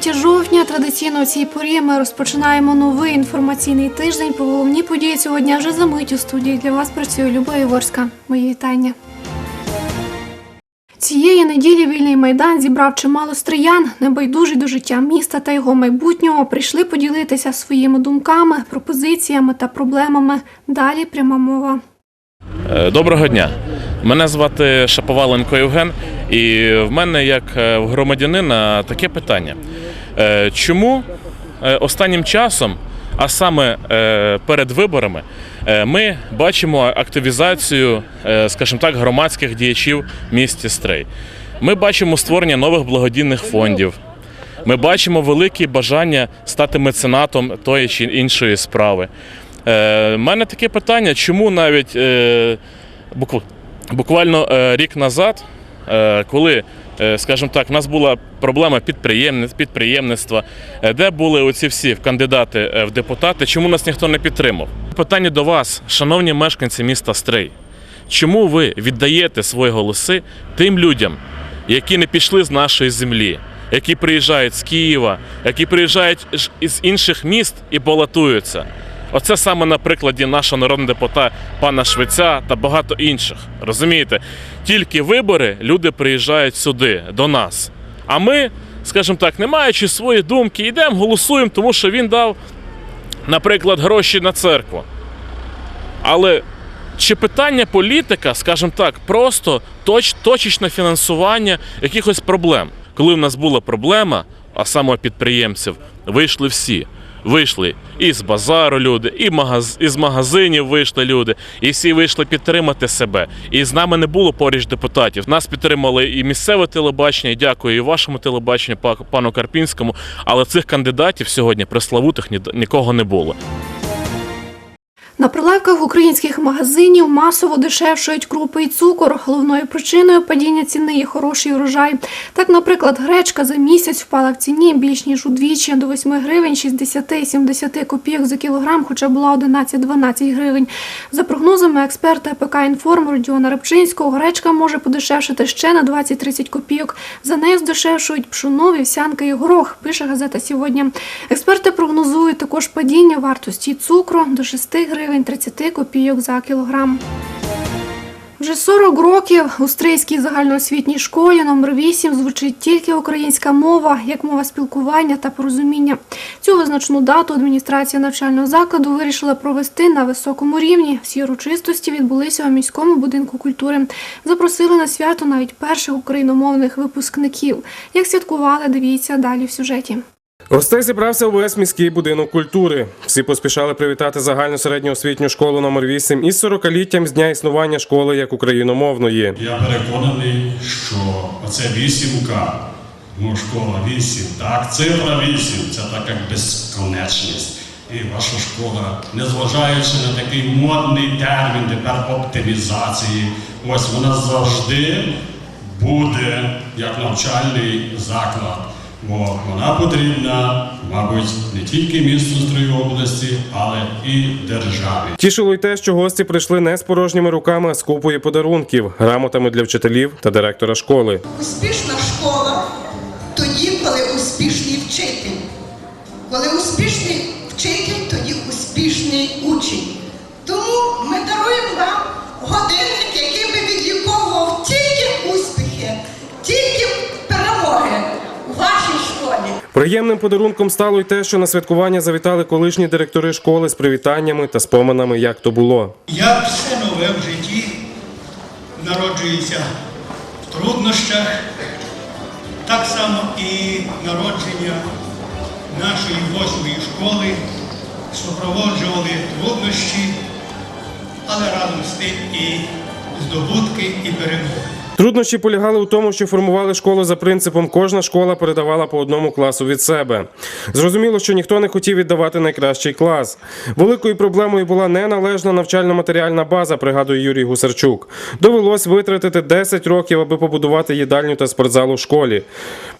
Понеділок, 3 жовтня. Традиційно у цій порі ми розпочинаємо новий інформаційний тиждень. Про головні події цього дня вже за мить у студії. Для вас працює Люба Іворська. Мої вітання. Цієї неділі вільний майдан зібрав чимало стриян, небайдужі до життя міста та його майбутнього. Прийшли поділитися своїми думками, пропозиціями та проблемами. Далі пряма мова. Е, Доброго дня. Мене звати Шаповаленко Євген, і в мене, як е, громадянина, таке питання. Е, Чому е, останнім часом, а саме е, перед виборами, ми бачимо активізацію, скажімо так, громадських діячів в місті Стрий? Ми бачимо створення нових благодійних фондів. Ми бачимо велике бажання стати меценатом тої чи іншої справи. У мене таке питання, чому навіть е, букв- буквально е, рік назад, е, коли, скажімо так, в нас була проблема підприємництва, е, де були оці всі кандидати е, в депутати, чому нас ніхто не підтримав? Питання до вас, шановні мешканці міста Стрий. Чому ви віддаєте свої голоси тим людям, які не пішли з нашої землі, які приїжджають з Києва, які приїжджають із інших міст і балотуються? Оце саме на прикладі нашого народного депутата пана Швеця та багато інших. Розумієте? Тільки вибори люди приїжджають сюди, до нас. А ми, скажімо так, не маючи свої думки, йдемо, голосуємо, тому що він дав, наприклад, гроші на церкву. Але чи питання політика, скажімо так, просто точ, точечне фінансування якихось проблем? Коли в нас була проблема, а саме підприємців, вийшли всі. Вийшли і з базару люди, і із магазинів вийшли люди, і всі вийшли підтримати себе. І з нами не було поруч депутатів. Нас підтримали і місцеве телебачення, і дякую і вашому телебаченню, пану Карпінському. Але цих кандидатів сьогодні преславутих ні... нікого не було. На прилавках українських магазинів масово дешевшують крупи і цукор. Головною причиною падіння ціни є хороший урожай. Так, наприклад, гречка за місяць впала в ціні більш ніж удвічі до 8 гривень 60-70 копійок за кілограм, хоча була 11-12 гривень. За прогнозами експерта ПК «Інформ» Родіона Рибчинського, гречка може подешевшити ще на 20-30 копійок. За нею здешевшують пшоно, вівсянка і горох, пише газета «Сьогодні». Експерти прогнозують також падіння вартості цукру до 6 гривень 30 копійок за кілограм. Вже 40 років у Стрийській загальноосвітній школі номер 8 звучить тільки українська мова, як мова спілкування та порозуміння. Цю визначну дату адміністрація навчального закладу вирішила провести на високому рівні. Всі урочистості відбулися у міському будинку культури. Запросили на свято навіть перших україномовних випускників. Як святкували, дивіться далі в сюжеті. Гостей зібрався увесь міський будинок культури. Всі поспішали привітати загальну середню освітню школу номер 8 із 40-літтям з дня існування школи як україномовної. Я переконаний, що оце вісімка, ну школа вісім, так, цифра вісім, це так як безконечність. І ваша школа, незважаючи на такий модний термін тепер оптимізації, ось вона завжди буде як навчальний заклад. Бо вона потрібна, мабуть, не тільки місту Строї області, але і державі. Тішило й те, що гості прийшли не з порожніми руками, а з купою подарунків, грамотами для вчителів та директора школи. Успішна школа тоді, коли успішний вчитель. Коли успішний вчитель, тоді успішний учень. Тому ми даруємо вам годинник, Приємним подарунком стало й те, що на святкування завітали колишні директори школи з привітаннями та споминами, як то було. Як все нове в житті народжується в труднощах, так само і народження нашої восьмої школи супроводжували труднощі, але разом з тим і здобутки і перемоги. Труднощі полягали у тому, що формували школу за принципом кожна школа передавала по одному класу від себе. Зрозуміло, що ніхто не хотів віддавати найкращий клас. Великою проблемою була неналежна навчально-матеріальна база, пригадує Юрій Гусарчук. Довелось витратити 10 років, аби побудувати їдальню та спортзал у школі.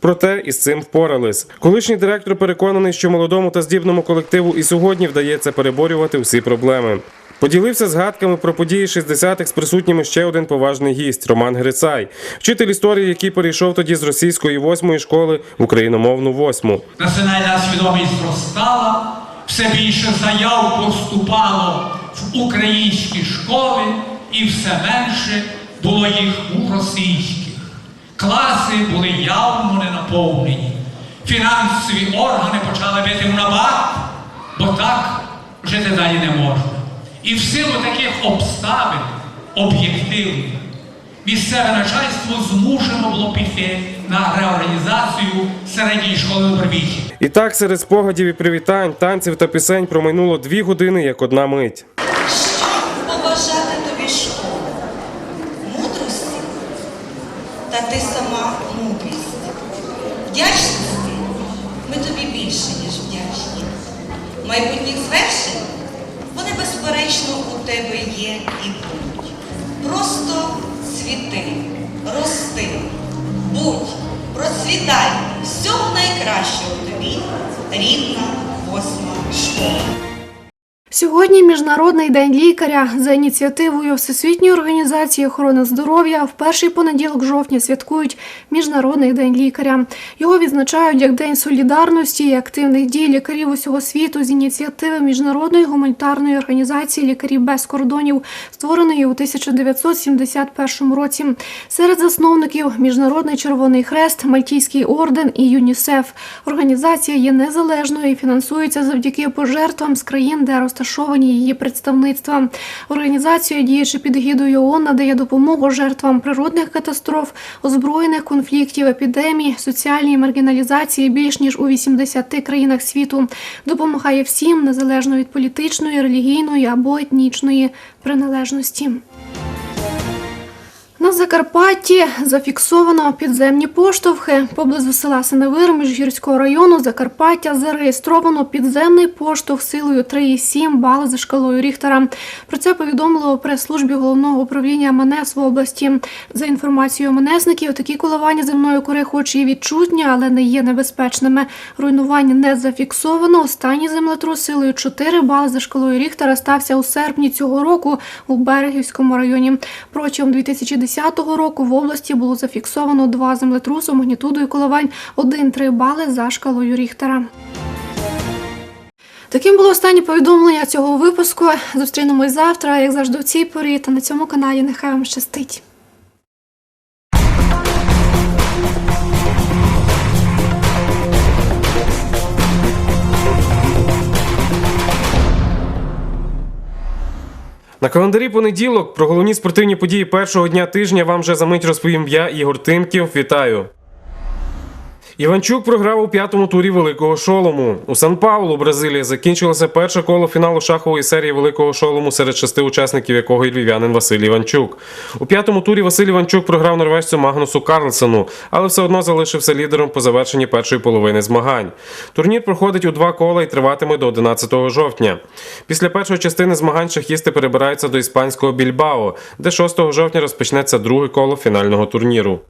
Проте із цим впорались. Колишній директор переконаний, що молодому та здібному колективу і сьогодні вдається переборювати всі проблеми. Поділився згадками про події 60-х з присутніми ще один поважний гість Роман Грицай, вчитель історії, який перейшов тоді з російської восьмої школи в україномовну восьму. Національна свідомість зростала, все більше заяв поступало в українські школи і все менше було їх у російських. Класи були явно не наповнені. Фінансові органи почали бити в набат, бо так жити далі не можна. І в силу таких обставин об'єктивних місцеве начальство змушено було піти на реорганізацію середньої школи у Барвіхі. І так серед спогадів і привітань, танців та пісень промайнуло дві години як одна мить. Що побажати тобі школу? Мудрості? Та ти сама мудрість. Вдячності? Ми тобі більше, ніж вдячні. Майбутніх звершень? Вони, безперечно, у тебе є і будуть. Просто цвіти, рости, будь, процвітай, всього найкращого тобі, рідна восьма школа. Сьогодні Міжнародний день лікаря за ініціативою Всесвітньої організації охорони здоров'я в перший понеділок жовтня святкують Міжнародний день лікаря. Його відзначають як День солідарності і активних дій лікарів усього світу з ініціативи Міжнародної гуманітарної організації Лікарів без кордонів, створеної у 1971 році. Серед засновників Міжнародний Червоний Хрест, Мальтійський орден і ЮНІСЕФ. Організація є незалежною і фінансується завдяки пожертвам з країн, де розташовані її представництва. Організація, діючи під гідою ООН, надає допомогу жертвам природних катастроф, озброєних конфліктів, епідемій, соціальній маргіналізації більш ніж у 80 країнах світу. Допомагає всім незалежно від політичної, релігійної або етнічної приналежності. Закарпатті зафіксовано підземні поштовхи. Поблизу села Синевир Міжгірського району Закарпаття зареєстровано підземний поштовх силою 3,7 бали за шкалою Ріхтера. Про це повідомило у прес-службі головного управління МНС в області. За інформацією МНСників, такі коливання земної кори хоч і відчутні, але не є небезпечними. Руйнування не зафіксовано. Останній землетрус силою 4 бали за шкалою Ріхтера стався у серпні цього року у Берегівському районі. Протягом 2010 року в області було зафіксовано два землетруси магнітудою коливань 1,3 бали за шкалою Ріхтера. Таким було останнє повідомлення цього випуску. Зустрінемось завтра, як завжди, в цій порі та на цьому каналі. Нехай вам щастить. На календарі понеділок про головні спортивні події першого дня тижня вам вже за мить розповім я, Ігор Тимків. Вітаю. Іванчук програв у п'ятому турі великого шолому. У Сан-Паулу, Бразилія, закінчилося перше коло фіналу шахової серії великого шолому серед шести учасників якого і львів'янин Василь Іванчук. У п'ятому турі Василь Іванчук програв норвежцю Магнусу Карлсену, але все одно залишився лідером по завершенні першої половини змагань. Турнір проходить у два кола і триватиме до 11 жовтня. Після першої частини змагань шахісти перебираються до іспанського Більбао, де 6 жовтня розпочнеться друге коло фінального турніру.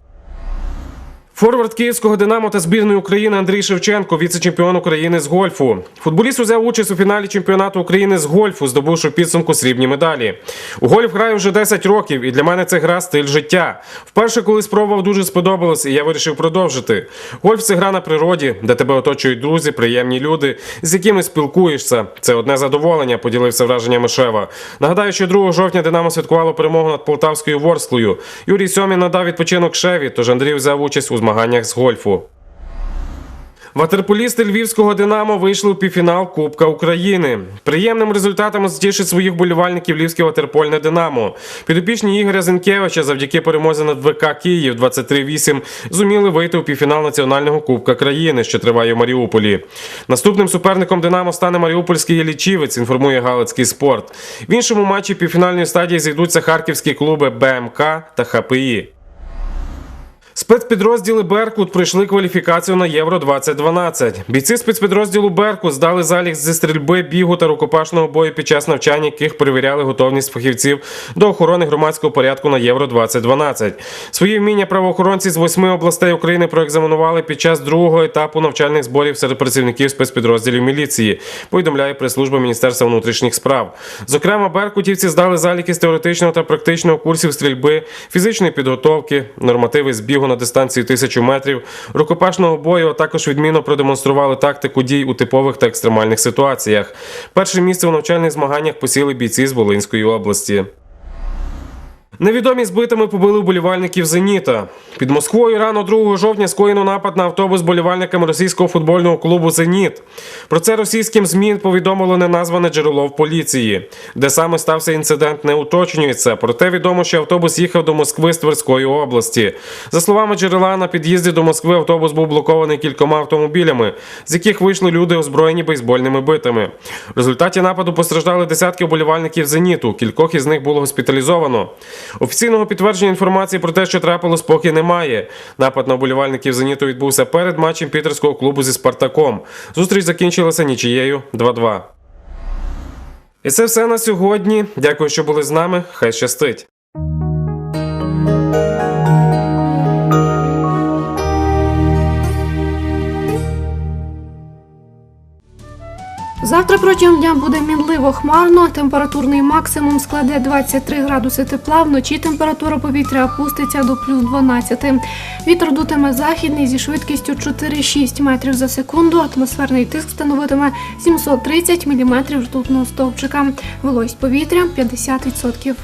Форвард київського Динамо та збірної України Андрій Шевченко, віце-чемпіон України з гольфу. Футболіст взяв участь у фіналі чемпіонату України з гольфу, здобувши підсумку срібні медалі. У гольф граю вже 10 років, і для мене це гра стиль життя. Вперше, коли спробував, дуже сподобалось, і я вирішив продовжити. Гольф це гра на природі, де тебе оточують друзі, приємні люди, з якими спілкуєшся. Це одне задоволення, поділився враженнями Шева. Нагадаю, що 2 жовтня Динамо святкувало перемогу над Полтавською Ворсклою. Юрій Сьомін надав відпочинок Шеві, тож Андрій взяв участь у змаганнях з гольфу. Ватерполісти львівського Динамо вийшли у півфінал Кубка України. Приємним результатом стішить своїх болівальників львівське ватерпольне Динамо. Підопічні Ігоря Зенкевича завдяки перемозі над ВК Київ 23-8 зуміли вийти у півфінал національного Кубка країни, що триває в Маріуполі. Наступним суперником Динамо стане Маріупольський Єлічівець, інформує Галицький спорт. В іншому матчі півфінальної стадії зійдуться харківські клуби БМК та ХПІ. Спецпідрозділи Беркут пройшли кваліфікацію на Євро 2012. Бійці спецпідрозділу Беркут здали залік зі стрільби, бігу та рукопашного бою під час навчання, яких перевіряли готовність фахівців до охорони громадського порядку на Євро 2012. Свої вміння правоохоронці з восьми областей України проекзаменували під час другого етапу навчальних зборів серед працівників спецпідрозділів міліції. Повідомляє прес-служба Міністерства внутрішніх справ. Зокрема, беркутівці здали заліки з теоретичного та практичного курсів стрільби, фізичної підготовки, нормативи збігу на дистанцію тисячу метрів, рукопашного бою, також відмінно продемонстрували тактику дій у типових та екстремальних ситуаціях. Перше місце у навчальних змаганнях посіли бійці з Волинської області. Невідомі збитими побили вболівальників Зеніта. Під Москвою рано 2 жовтня скоєно напад на автобус болівальниками російського футбольного клубу Зеніт. Про це російським ЗМІ повідомило неназване джерело в поліції. Де саме стався інцидент, не уточнюється. Проте відомо, що автобус їхав до Москви з Тверської області. За словами джерела, на під'їзді до Москви автобус був блокований кількома автомобілями, з яких вийшли люди, озброєні бейсбольними битами. В результаті нападу постраждали десятки вболівальників Зеніту. Кількох із них було госпіталізовано. Офіційного підтвердження інформації про те, що трапилось, поки немає. Напад на вболівальників Зеніту відбувся перед матчем пітерського клубу зі Спартаком. Зустріч закінчилася нічією 2-2. І це все на сьогодні. Дякую, що були з нами. Хай щастить. Протягом дня буде мінливо хмарно. Температурний максимум складе 23 градуси тепла. Вночі температура повітря опуститься до плюс 12. Вітер дутиме західний зі швидкістю 4-6 метрів за секунду. Атмосферний тиск становитиме 730 міліметрів ртутного стовпчика. Вологість повітря 50%.